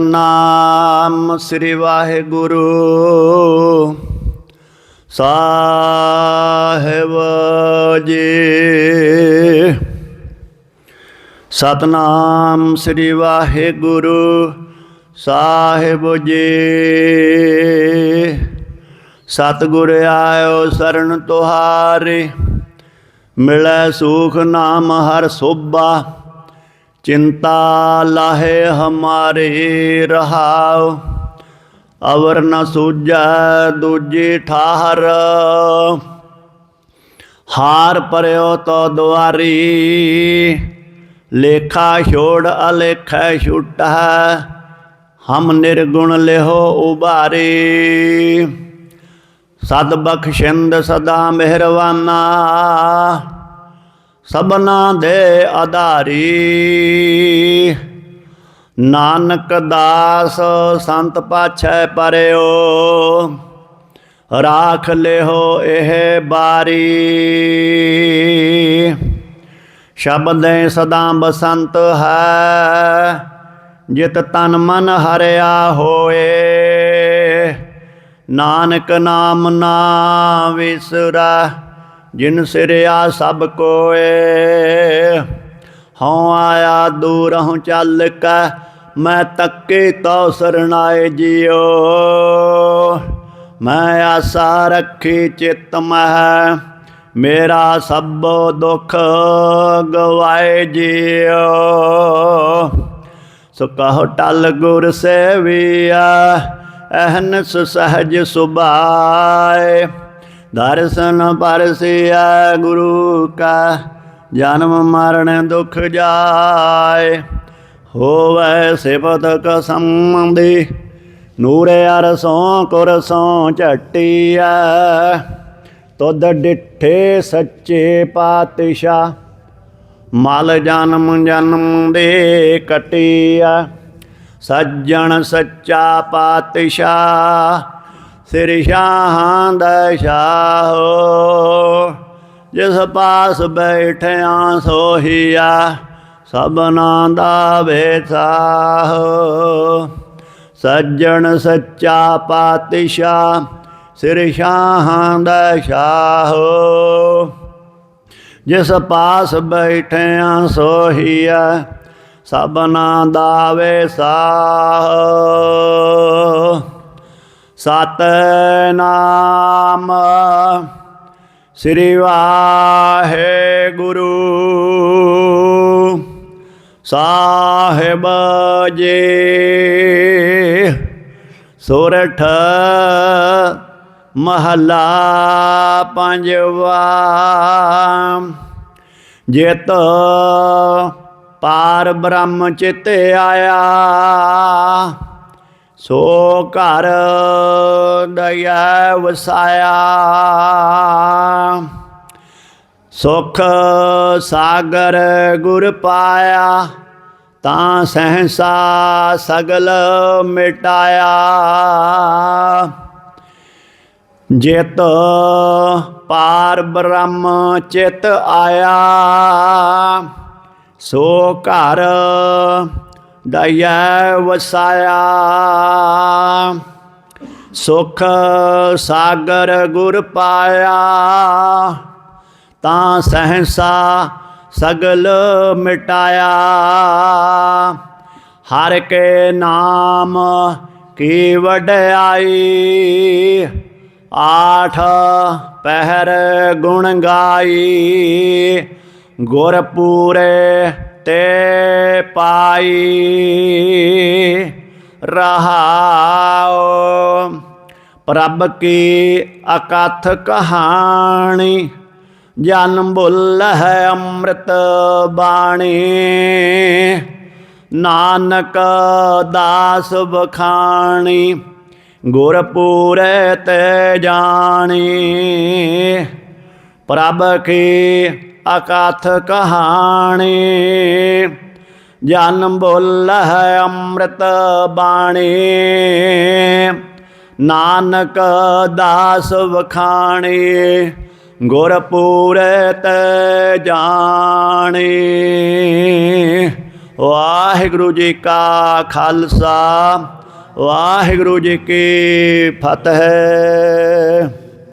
ਨਾਮ ਸ੍ਰੀ ਵਾਹਿਗੁਰੂ। ਸਾਹਿਬ ਜੀ। ਸਤਨਾਮ ਸ੍ਰੀ ਵਾਹਿਗੁਰੂ ਸਾਹਿਬ ਜੀ। ਸਤਿਗੁਰ ਆਇਓ ਸਰਣ ਤੁਹਾਰੇ। ਮਿਲੈ ਸੁਖ ਨਾਮ ਹਰ ਸੋਭਾ। ਚਿੰਤਾ ਲਾਹੇ ਹਮਾਰੇ ਰਹਾਉ, ਅਵਰ ਨ ਸੂਝੈ ਦੂਜੀ ਠਾਹਰ। ਹਾਰ ਪਰਿਓ ਤੋ ਦੁਆਰੀ, ਲੇਖਾ ਛੋੜ ਅਲੇਖੈ ਛੁਟਾ ਹਮ ਨਿਰਗੁਣ ਲਿਹੋ ਉਬਾਰੀ ਸਦ ਬਖਸ਼ਿੰਦ ਸਦਾ ਮਿਹਰਵਾਨਾ। ਸਭਨਾ ਦੇ ਆਧਾਰੀ। ਨਾਨਕ ਦਾਸ ਸੰਤ ਪਾਛੈ ਪਰਿਓ, ਰਾਖ ਲਿਓ ਇਹ ਬਾਰੀ। ਸ਼ਬਦੈ ਸਦਾ ਬਸੰਤ ਹੈ, ਜਿਤ ਤਨ ਮਨ ਹਰਿਆ ਹੋਏ। ਨਾਨਕ ਨਾਮ ਨਾ ਵਿਸਰਾ ਜਿਨ ਸਿਰਿਆ ਸਭ ਕੋਏ। ਹਉ ਆਇਆ ਦੂਰ ਦੂਰਹੁ ਚੱਲ ਕੈ, ਮੈਂ ਤੱਕੇ ਤਉ ਸਰਣਾਏ ਜਿਉ। ਮੈਂ ਆਸਾ ਰੱਖੀ ਚਿਤ ਮਹਿ, ਮੇਰਾ ਸਭੋ ਦੁਖ ਗਵਾਏ ਜਿਉ। ਸੋ ਕਹੋ ਟਲ ਗੁਰ ਸੇਵੀਆ ਅਹਨਸ ਸਹਜ ਸੁਭਾਏ। ਦਰਸ਼ਨ ਪਰਸਿਆ ਗੁਰੂ ਕਾ, ਜਨਮ ਮਰਨ ਦੁਖ ਜਾਏ। ਹੋਵੇ ਸਿਫਤ ਕਸੰਦੀ ਨੂਰੇ ਅਰਸੋਂ ਕੁਰਸੋਂ ਝਟੀਐ। ਤੁਧ ਡਿਠੇ ਸੱਚੇ ਪਾਤਸ਼ਾਹ, ਮਲ ਜਨਮ ਜਨਮ ਦੇ ਕਟਿਆ ਸੱਜਣ ਸੱਚਾ ਪਾਤਸ਼ਾਹ ਸਿਰ ਸ਼ਾਹਾਂ ਦਾ ਸ਼ਾਹੋ, ਜਿਸ ਪਾਸ ਬੈਠਿਆ ਸੋਹੀਆ ਸਭਨਾ ਦਾ ਵੇਸਾਹੋ ਸੱਜਣ ਸੱਚਾ ਪਾਤਸ਼ਾਹ ਸਿਰ ਸ਼ਾਹਾਂ ਦਾ ਸ਼ਾਹੋ, ਜਿਸ ਪਾਸ ਬੈਠਿਆ ਸੋਹੀਆ ਸਭਨਾ ਦਾ ਵੇਸਾਹੋ ਸਤਨਾਮ। ਸ੍ਰੀ ਵਾਹਿਗੁਰੂ। ਸਾਹਿਬ ਜੀ ਸੋਰਠ ਮਹਲਾ ਪੰਜਵਾ। ਜਿਤ ਪਾਰ ਬ੍ਰਹਮ ਚਿਤ ਆਇਆ। ਸੋ ਘਰ ਦਇਆ ਵਸਾਇਆ। ਸੁਖ ਸਾਗਰ ਗੁਰ ਪਾਇਆ, ਤਾਂ ਸਹਸਾ ਸਗਲ ਮਿਟਾਇਆ। ਜਿਤ ਪਾਰ ਬ੍ਰਹਮ ਚਿਤ ਆਇਆ, ਸੋ ਘਰ ਦਇਆ ਵਸਾਇਆ। ਸੁਖ ਸਾਗਰ ਗੁਰ ਪਾਇਆ। ਤਾਂ ਸਹਸਾ ਸਗਲ ਮਿਟਾਇਆ। ਹਰ ਕੇ ਨਾਮ ਕੀ ਵਡਿਆਈ ਆਠ ਪਹਿਰ ਗੁਣ ਗਾਈ। ਗੁਰ ਪੂਰੇ ਤੇ ਪਾਈ ਰਹਾਉ। ਪ੍ਰਭ ਕੀ ਅਕਥ ਕਹਾਣੀ, ਜਨਮ ਬੁੱਲ ਹੈ ਅੰਮ੍ਰਿਤ ਬਾਣੀ। ਨਾਨਕ ਦਾਸ ਬਖਾਣੀ ਗੁਰ ਤੇ ਜਾਣੀ। ਪ੍ਰਭ ਕੀ ਅਕਥ ਕਹਾਣੀ। ਜਨ ਬੋਲ ਹੈ ਅੰਮ੍ਰਿਤ ਬਾਣੀ। ਨਾਨਕ ਦਾਸ ਵਖਾਣੀ ਗੁਰ ਪੂਰੇ ਤੇ ਜਾਣੀ। ਵਾਹਿਗੁਰੂ ਜੀ ਕਾ ਖਾਲਸਾ, ਵਾਹਿਗੁਰੂ ਜੀ ਕੀ ਫਤਿਹ।